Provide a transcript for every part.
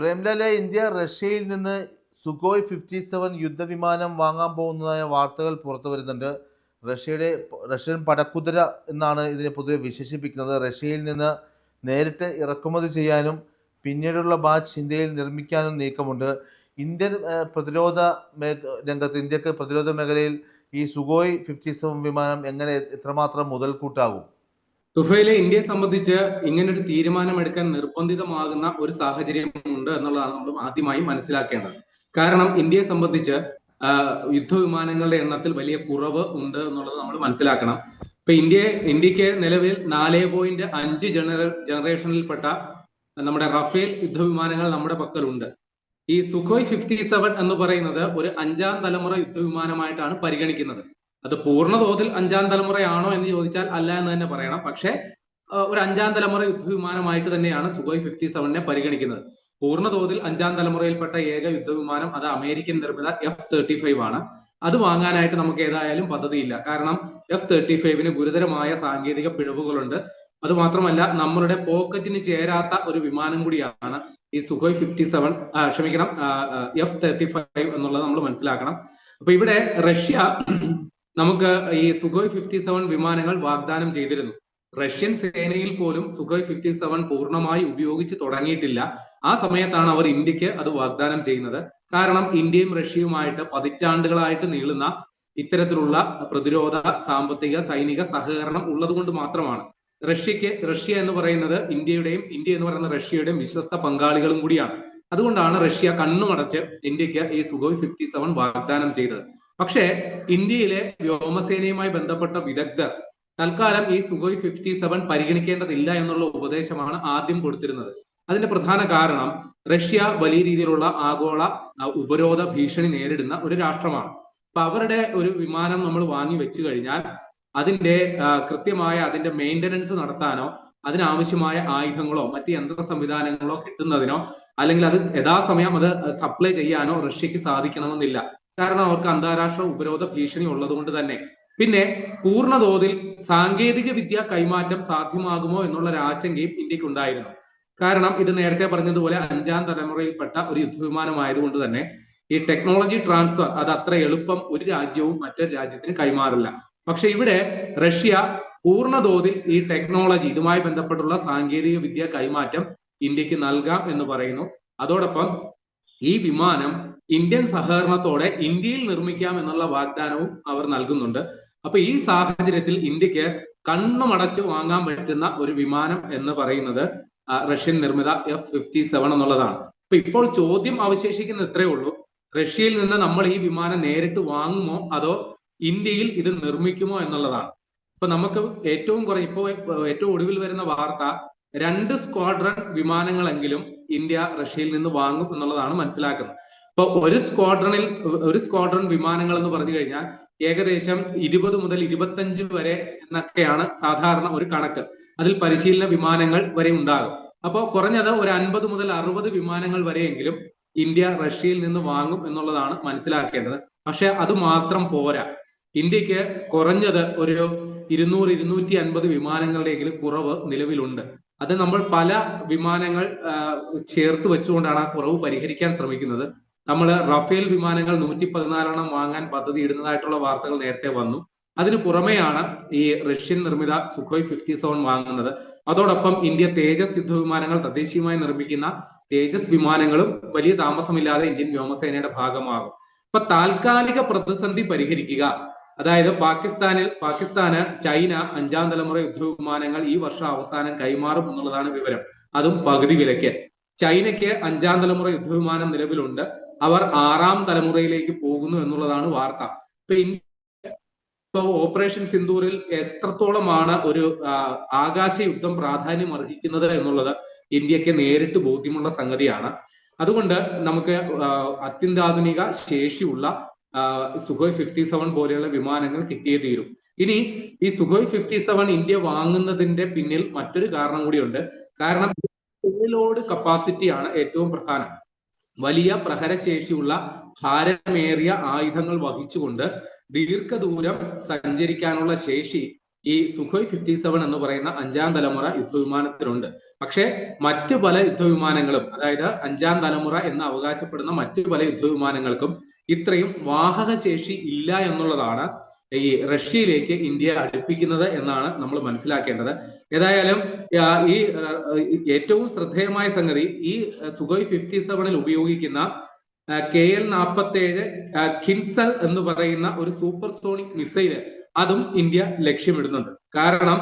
പ്രേംലാലെ India റഷ്യയിൽ നിന്ന് Sukhoi fifty seven യുദ്ധവിമാനം വാങ്ങാൻ പോകുന്നതായ വാർത്തകൾ പുറത്തു വരുന്നുണ്ട്. റഷ്യയുടെ റഷ്യൻ പടക്കുതിര എന്നാണ് ഇതിനെ പൊതുവെ വിശേഷിപ്പിക്കുന്നത്. റഷ്യയിൽ നിന്ന് നേരിട്ട് ഇറക്കുമതി ചെയ്യാനും പിന്നീടുള്ള ബാച്ച് ഇന്ത്യയിൽ നിർമ്മിക്കാനും നീക്കമുണ്ട്. ഇന്ത്യൻ പ്രതിരോധ മേ രംഗത്ത് ഇന്ത്യയ്ക്ക് പ്രതിരോധ മേഖലയിൽ ഈ സുഗോയ് ഫിഫ്റ്റി സെവൻ വിമാനം എങ്ങനെ എത്രമാത്രം മുതൽക്കൂട്ടാകും? തുഫയിലെ ഇന്ത്യയെ സംബന്ധിച്ച് ഇങ്ങനൊരു തീരുമാനമെടുക്കാൻ നിർബന്ധിതമാകുന്ന ഒരു സാഹചര്യമുണ്ട് എന്നുള്ളതാണ് നമ്മൾ ആദ്യമായി മനസ്സിലാക്കേണ്ടത്. കാരണം ഇന്ത്യയെ സംബന്ധിച്ച് യുദ്ധവിമാനങ്ങളുടെ എണ്ണത്തിൽ വലിയ കുറവ് ഉണ്ട് എന്നുള്ളത് നമ്മൾ മനസ്സിലാക്കണം. ഇപ്പൊ ഇന്ത്യ ഇന്ത്യയ്ക്ക് നിലവിൽ നാല് പോയിന്റ് അഞ്ച് ജനറ ജനറേഷനിൽപ്പെട്ട നമ്മുടെ റഫേൽ യുദ്ധവിമാനങ്ങൾ നമ്മുടെ പക്കലുണ്ട്. ഈ സുഖോയ് ഫിഫ്റ്റി സെവൻ എന്ന് പറയുന്നത് ഒരു അഞ്ചാം തലമുറ യുദ്ധവിമാനമായിട്ടാണ് പരിഗണിക്കുന്നത്. അത് പൂർണ തോതിൽ അഞ്ചാം തലമുറയാണോ എന്ന് ചോദിച്ചാൽ അല്ല എന്ന് തന്നെ പറയണം. പക്ഷേ ഒരു അഞ്ചാം തലമുറ യുദ്ധവിമാനമായിട്ട് തന്നെയാണ് സുഖോയ് ഫിഫ്റ്റി സെവനെ പരിഗണിക്കുന്നത്. പൂർണ തോതിൽ അഞ്ചാം തലമുറയിൽപ്പെട്ട ഏക യുദ്ധവിമാനം അത് അമേരിക്കൻ നിർമ്മിത എഫ് തേർട്ടി ഫൈവ് ആണ്. അത് വാങ്ങാനായിട്ട് നമുക്ക് ഏതായാലും പദ്ധതിയില്ല. കാരണം എഫ് തേർട്ടി ഫൈവിന് ഗുരുതരമായ സാങ്കേതിക പിഴവുകളുണ്ട്. അത് മാത്രമല്ല നമ്മളുടെ പോക്കറ്റിന് ചേരാത്ത ഒരു വിമാനം കൂടിയാണ് ഈ സുഖോയ് ഫിഫ്റ്റി സെവൻ. ക്ഷമിക്കണം എഫ് തേർട്ടി ഫൈവ് എന്നുള്ളത് നമ്മൾ മനസ്സിലാക്കണം. അപ്പൊ ഇവിടെ റഷ്യ നമുക്ക് ഈ സുഖോയ് ഫിഫ്റ്റി സെവൻ വിമാനങ്ങൾ വാഗ്ദാനം ചെയ്തിരുന്നു. റഷ്യൻ സേനയിൽ പോലും സുഖോയ് ഫിഫ്റ്റി സെവൻ പൂർണമായി ഉപയോഗിച്ച് തുടങ്ങിയിട്ടില്ല. ആ സമയത്താണ് അവർ ഇന്ത്യയ്ക്ക് അത് വാഗ്ദാനം ചെയ്യുന്നത്. കാരണം ഇന്ത്യയും റഷ്യയുമായിട്ട് പതിറ്റാണ്ടുകളായിട്ട് നീളുന്ന ഇത്തരത്തിലുള്ള പ്രതിരോധ സാമ്പത്തിക സൈനിക സഹകരണം ഉള്ളതുകൊണ്ട് മാത്രമാണ്. റഷ്യക്ക് റഷ്യ എന്ന് പറയുന്നത് ഇന്ത്യയുടെയും ഇന്ത്യ എന്ന് പറയുന്ന റഷ്യയുടെയും വിശ്വസ്ത പങ്കാളികളും കൂടിയാണ്. അതുകൊണ്ടാണ് റഷ്യ കണ്ണുമടച്ച് ഇന്ത്യയ്ക്ക് ഈ സുഖോയ് ഫിഫ്റ്റി സെവൻ വാഗ്ദാനം ചെയ്തത്. പക്ഷേ ഇന്ത്യയിലെ വ്യോമസേനയുമായി ബന്ധപ്പെട്ട വിദഗ്ധർ തൽക്കാലം ഈ സുഖോയ് ഫിഫ്റ്റി സെവൻ പരിഗണിക്കേണ്ടതില്ല എന്നുള്ള ഉപദേശമാണ് ആദ്യം കൊടുത്തിരുന്നത്. അതിന്റെ പ്രധാന കാരണം റഷ്യ വലിയ രീതിയിലുള്ള ആഗോള ഉപരോധ ഭീഷണി നേരിടുന്ന ഒരു രാഷ്ട്രമാണ്. അപ്പൊ അവരുടെ ഒരു വിമാനം നമ്മൾ വാങ്ങി വെച്ചു കഴിഞ്ഞാൽ അതിന്റെ കൃത്യമായ അതിന്റെ മെയിന്റനൻസ് നടത്താനോ അതിനാവശ്യമായ ആയുധങ്ങളോ മറ്റ് യന്ത്ര സംവിധാനങ്ങളോ കിട്ടുന്നതിനോ അല്ലെങ്കിൽ അത് യഥാസമയം അത് സപ്ലൈ ചെയ്യാനോ റഷ്യക്ക് സാധിക്കണമെന്നില്ല. കാരണം അവർക്ക് അന്താരാഷ്ട്ര ഉപരോധ ഭീഷണി ഉള്ളത് കൊണ്ട് തന്നെ. പിന്നെ പൂർണ തോതിൽ സാങ്കേതിക വിദ്യ കൈമാറ്റം സാധ്യമാകുമോ എന്നുള്ള ഒരു ആശങ്കയും ഇന്ത്യയ്ക്ക് ഉണ്ടായിരുന്നു കാരണം ഇത് നേരത്തെ പറഞ്ഞതുപോലെ അഞ്ചാം തലമുറയിൽപ്പെട്ട ഒരു യുദ്ധവിമാനമായതുകൊണ്ട് തന്നെ ഈ ടെക്നോളജി ട്രാൻസ്ഫർ അത് അത്ര എളുപ്പം ഒരു രാജ്യവും മറ്റൊരു രാജ്യത്തിന് കൈമാറില്ല. പക്ഷെ ഇവിടെ റഷ്യ പൂർണ തോതിൽ ഈ ടെക്നോളജി ഇതുമായി ബന്ധപ്പെട്ടുള്ള സാങ്കേതിക വിദ്യ കൈമാറ്റം ഇന്ത്യയ്ക്ക് നൽകാം എന്ന് പറയുന്നു. അതോടൊപ്പം ഈ വിമാനം ഇന്ത്യൻ സഹകരണത്തോടെ ഇന്ത്യയിൽ നിർമ്മിക്കാം എന്നുള്ള വാഗ്ദാനവും അവർ നൽകുന്നുണ്ട്. അപ്പൊ ഈ സാഹചര്യത്തിൽ ഇന്ത്യയ്ക്ക് കണ്ണുമടച്ച് വാങ്ങാൻ പറ്റുന്ന ഒരു വിമാനം എന്ന് പറയുന്നത് റഷ്യൻ നിർമ്മിത എഫ് ഫിഫ്റ്റി സെവൻ എന്നുള്ളതാണ്. അപ്പൊ ഇപ്പോൾ ചോദ്യം അവശേഷിക്കുന്ന ഇത്രയേ ഉള്ളൂ. റഷ്യയിൽ നിന്ന് നമ്മൾ ഈ വിമാനം നേരിട്ട് വാങ്ങുമോ അതോ ഇന്ത്യയിൽ ഇത് നിർമ്മിക്കുമോ എന്നുള്ളതാണ്. ഇപ്പൊ നമുക്ക് ഏറ്റവും കുറെ ഇപ്പോ ഏറ്റവും ഒടുവിൽ വരുന്ന വാർത്ത രണ്ട് സ്ക്വാഡ്രൺ വിമാനങ്ങളെങ്കിലും ഇന്ത്യ റഷ്യയിൽ നിന്ന് വാങ്ങും എന്നുള്ളതാണ് മനസ്സിലാക്കുന്നത്. ഇപ്പൊ ഒരു സ്ക്വാഡ്രണിൽ ഒരു സ്ക്വാഡ്രൺ വിമാനങ്ങൾ എന്ന് പറഞ്ഞു കഴിഞ്ഞാൽ ഏകദേശം ഇരുപത് മുതൽ ഇരുപത്തഞ്ച് വരെ എന്നൊക്കെയാണ് സാധാരണ ഒരു കണക്ക്. അതിൽ പരിശീലന വിമാനങ്ങൾ വരെ ഉണ്ടാകും. അപ്പോൾ കുറഞ്ഞത് ഒരു അൻപത് മുതൽ അറുപത് വിമാനങ്ങൾ വരെയെങ്കിലും ഇന്ത്യ റഷ്യയിൽ നിന്ന് വാങ്ങും എന്നുള്ളതാണ് മനസ്സിലാക്കേണ്ടത്. പക്ഷെ അത് മാത്രം പോരാ. ഇന്ത്യയ്ക്ക് കുറഞ്ഞത് ഒരു ഇരുന്നൂറ് ഇരുന്നൂറ്റി അൻപത് വിമാനങ്ങളുടെയെങ്കിലും കുറവ് നിലവിലുണ്ട്. അത് നമ്മൾ പല വിമാനങ്ങൾ ചേർത്ത് വെച്ചുകൊണ്ടാണ് ആ കുറവ് പരിഹരിക്കാൻ ശ്രമിക്കുന്നത്. നമ്മൾ റഫേൽ വിമാനങ്ങൾ നൂറ്റി പതിനാലെണ്ണം വാങ്ങാൻ പദ്ധതി ഇടുന്നതായിട്ടുള്ള വാർത്തകൾ നേരത്തെ വന്നു. അതിനു പുറമെയാണ് ഈ റഷ്യൻ നിർമ്മിത സുഖോയ് ഫിഫ്റ്റി സെവൻ വാങ്ങുന്നത്. അതോടൊപ്പം ഇന്ത്യ തേജസ് യുദ്ധവിമാനങ്ങൾ തദ്ദേശീയമായി നിർമ്മിക്കുന്ന തേജസ് വിമാനങ്ങളും വലിയ താമസമില്ലാതെ ഇന്ത്യൻ വ്യോമസേനയുടെ ഭാഗമാകും. അപ്പൊ താൽക്കാലിക പ്രതിസന്ധി പരിഹരിക്കുക. അതായത് പാകിസ്ഥാനിൽ പാകിസ്ഥാന് ചൈന അഞ്ചാം തലമുറ യുദ്ധവിമാനങ്ങൾ ഈ വർഷം അവസാനം കൈമാറും എന്നുള്ളതാണ് വിവരം. അതും പകുതി വിലയ്ക്ക്. ചൈനയ്ക്ക് അഞ്ചാം തലമുറ യുദ്ധവിമാനം നിലവിലുണ്ട്. അവർ ആറാം തലമുറയിലേക്ക് പോകുന്നു എന്നുള്ളതാണ് വാർത്ത. ഇപ്പൊ ഇപ്പൊ ഓപ്പറേഷൻ സിന്ദൂറിൽ എത്രത്തോളമാണ് ഒരു ആകാശ യുദ്ധം പ്രാധാന്യം അർഹിക്കുന്നത് എന്നുള്ളത് ഇന്ത്യയ്ക്ക് നേരിട്ട് ബോധ്യമുള്ള സംഗതിയാണ്. അതുകൊണ്ട് നമുക്ക് അത്യന്താധുനിക ശേഷിയുള്ള സുഖോയ് ഫിഫ്റ്റി സെവൻ പോലെയുള്ള വിമാനങ്ങൾ കിട്ടിയേ തീരും. ഇനി ഈ സുഖോയ് ഫിഫ്റ്റി സെവൻ ഇന്ത്യ വാങ്ങുന്നതിന്റെ പിന്നിൽ മറ്റൊരു കാരണം കൂടിയുണ്ട്. കാരണം പേലോഡ് കപ്പാസിറ്റിയാണ് ഏറ്റവും പ്രധാനം. വലിയ പ്രഹരശേഷിയുള്ള ഭാരമേറിയ ആയുധങ്ങൾ വഹിച്ചുകൊണ്ട് ദീർഘദൂരം സഞ്ചരിക്കാനുള്ള ശേഷി ഈ സുഖോയ് ഫിഫ്റ്റി സെവൻ എന്ന് പറയുന്ന അഞ്ചാം തലമുറ യുദ്ധവിമാനത്തിനുണ്ട് പക്ഷേ മറ്റു പല യുദ്ധവിമാനങ്ങളും അതായത് അഞ്ചാം തലമുറ എന്ന് അവകാശപ്പെടുന്ന മറ്റു പല യുദ്ധവിമാനങ്ങൾക്കും ഇത്രയും വാഹക ശേഷി ഇല്ല എന്നുള്ളതാണ് ഈ റഷ്യയിലേക്ക് ഇന്ത്യ അടുപ്പിക്കുന്നത് എന്നാണ് നമ്മൾ മനസ്സിലാക്കേണ്ടത്. ഏതായാലും ഈ ഏറ്റവും ശ്രദ്ധേയമായ സംഗതി ഈ സുഖോയ് ഫിഫ്റ്റി സെവനിൽ ഉപയോഗിക്കുന്ന കെ എൽ നാൽപ്പത്തേഴ് കിൻസൽ എന്ന് പറയുന്ന ഒരു സൂപ്പർ സോണിക് മിസൈൽ അതും ഇന്ത്യ ലക്ഷ്യമിടുന്നുണ്ട്. കാരണം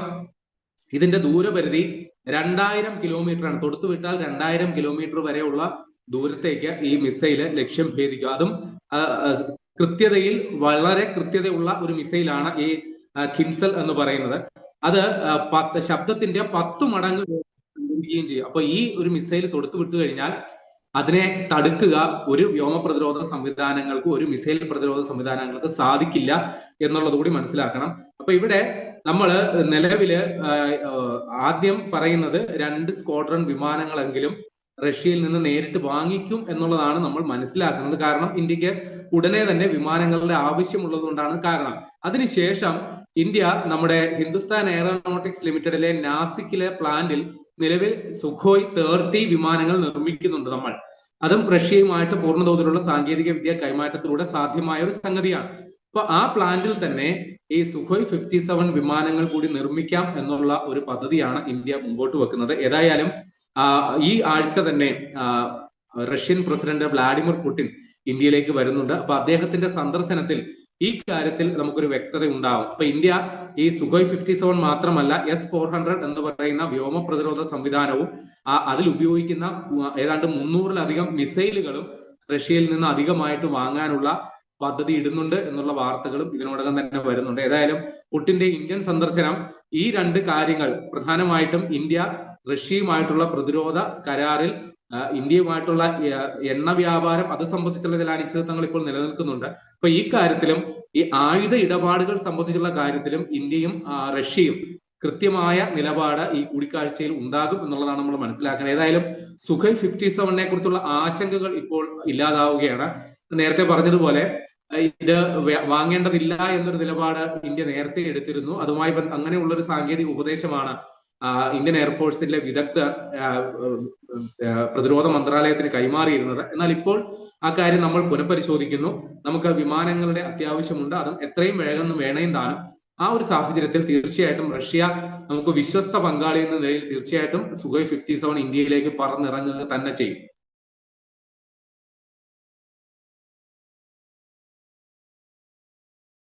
ഇതിന്റെ ദൂരപരിധി രണ്ടായിരം കിലോമീറ്റർ ആണ് തൊടുത്തുവിട്ടാൽ രണ്ടായിരം കിലോമീറ്റർ വരെയുള്ള ദൂരത്തേക്ക് ഈ മിസൈൽ ലക്ഷ്യം ഭേദിക്കും. അതും കൃത്യതയിൽ വളരെ കൃത്യതയുള്ള ഒരു മിസൈലാണ് ഈ കിംസൽ എന്ന് പറയുന്നത്. അത് പത്ത് ശബ്ദത്തിന്റെ പത്ത് മടങ്ങ് സഞ്ചരിക്കുകയും ചെയ്യും. അപ്പൊ ഈ ഒരു മിസൈൽ തൊടുത്തു വിട്ടു കഴിഞ്ഞാൽ അതിനെ തടുക്കുക ഒരു വ്യോമ പ്രതിരോധ സംവിധാനങ്ങൾക്ക് ഒരു മിസൈൽ പ്രതിരോധ സംവിധാനങ്ങൾക്ക് സാധിക്കില്ല എന്നുള്ളത് കൂടി മനസ്സിലാക്കണം. അപ്പൊ ഇവിടെ നമ്മൾ നിലവിൽ ആദ്യം പറയുന്നത് രണ്ട് സ്ക്വാഡ്രൺ വിമാനങ്ങളെങ്കിലും റഷ്യയിൽ നിന്ന് നേരിട്ട് വാങ്ങിക്കും എന്നുള്ളതാണ് നമ്മൾ മനസ്സിലാക്കുന്നത്. കാരണം ഇന്ത്യയ്ക്ക് ഉടനെ തന്നെ വിമാനങ്ങളുടെ ആവശ്യമുള്ളത് കൊണ്ടാണ് കാരണം. അതിനുശേഷം ഇന്ത്യ നമ്മുടെ ഹിന്ദുസ്ഥാൻ എയറോനോട്ടിക്സ് ലിമിറ്റഡിലെ നാസിക്കിലെ പ്ലാന്റിൽ നിലവിൽ സുഖോയ് തേർട്ടി വിമാനങ്ങൾ നിർമ്മിക്കുന്നുണ്ട് നമ്മൾ. അതും റഷ്യയുമായിട്ട് പൂർണതോതിലുള്ള സാങ്കേതിക വിദ്യ കൈമാറ്റത്തിലൂടെ സാധ്യമായ ഒരു സംഗതിയാണ്. അപ്പൊ ആ പ്ലാന്റിൽ തന്നെ ഈ സുഖോയ് ഫിഫ്റ്റി സെവൻ വിമാനങ്ങൾ കൂടി നിർമ്മിക്കാം എന്നുള്ള ഒരു പദ്ധതിയാണ് ഇന്ത്യ മുമ്പോട്ട് വെക്കുന്നത്. ഏതായാലും ഈ ആഴ്ച തന്നെ റഷ്യൻ പ്രസിഡന്റ് വ്ളാഡിമിർ പുടിൻ ഇന്ത്യയിലേക്ക് വരുന്നുണ്ട്. അപ്പൊ അദ്ദേഹത്തിന്റെ സന്ദർശനത്തിൽ ഈ കാര്യത്തിൽ നമുക്കൊരു വ്യക്തത ഉണ്ടാവും. അപ്പൊ ഇന്ത്യ ഈ സുഖോയ് ഫിഫ്റ്റി സെവൻ മാത്രമല്ല എസ് ഫോർ ഹൺഡ്രഡ് എന്ന് പറയുന്ന വ്യോമ പ്രതിരോധ സംവിധാനവും അതിൽ ഉപയോഗിക്കുന്ന ഏതാണ്ട് മുന്നൂറിലധികം മിസൈലുകളും റഷ്യയിൽ നിന്ന് അധികമായിട്ട് വാങ്ങാനുള്ള പദ്ധതി ഇടുന്നുണ്ട് എന്നുള്ള വാർത്തകളും ഇതിനോടകം തന്നെ വരുന്നുണ്ട്. ഏതായാലും പുട്ടിന്റെ ഇന്ത്യൻ സന്ദർശനം ഈ രണ്ട് കാര്യങ്ങൾ പ്രധാനമായിട്ടും ഇന്ത്യ റഷ്യയുമായിട്ടുള്ള പ്രതിരോധ കരാറിൽ ഇന്ത്യയുമായിട്ടുള്ള എണ്ണ വ്യാപാരം അത് സംബന്ധിച്ചുള്ള ചില അനിശ്ചിതത്വങ്ങൾ ഇപ്പോൾ നിലനിൽക്കുന്നുണ്ട്. അപ്പൊ ഈ കാര്യത്തിലും ഈ ആയുധ ഇടപാടുകൾ സംബന്ധിച്ചുള്ള കാര്യത്തിലും ഇന്ത്യയും റഷ്യയും കൃത്യമായ നിലപാട് ഈ കൂടിക്കാഴ്ചയിൽ ഉണ്ടാകും എന്നുള്ളതാണ് നമ്മൾ മനസ്സിലാക്കുന്നത്. ഏതായാലും സുഖൈ ഫിഫ്റ്റി സെവനെ കുറിച്ചുള്ള ആശങ്കകൾ ഇപ്പോൾ ഇല്ലാതാവുകയാണ്. നേരത്തെ പറഞ്ഞതുപോലെ ഇത് വാങ്ങേണ്ടതില്ല എന്നൊരു നിലപാട് ഇന്ത്യ നേരത്തെ എടുത്തിരുന്നു. അതുമായി അങ്ങനെയുള്ള ഒരു സാങ്കേതിക ഉപദേശമാണ് ഇന്ത്യൻ എയർഫോഴ്സിലെ ആ, പ്രതിരോധ മന്ത്രാലയത്തിന് കൈമാറിയിരുന്നത്. എന്നാൽ ഇപ്പോൾ ആ കാര്യം നമ്മൾ പുനഃപരിശോധിക്കുന്നു. നമുക്ക് വിമാനങ്ങളുടെ അത്യാവശ്യമുണ്ട്. അതും എത്രയും വേഗം വേണേം ആ ഒരു സാഹചര്യത്തിൽ തീർച്ചയായിട്ടും റഷ്യ നമുക്ക് വിശ്വസ്ത പങ്കാളി എന്ന നിലയിൽ തീർച്ചയായിട്ടും സുഖോയ് ഫിഫ്റ്റി സെവൻ ഇന്ത്യയിലേക്ക് പറന്നിറങ്ങുക തന്നെ ചെയ്യും.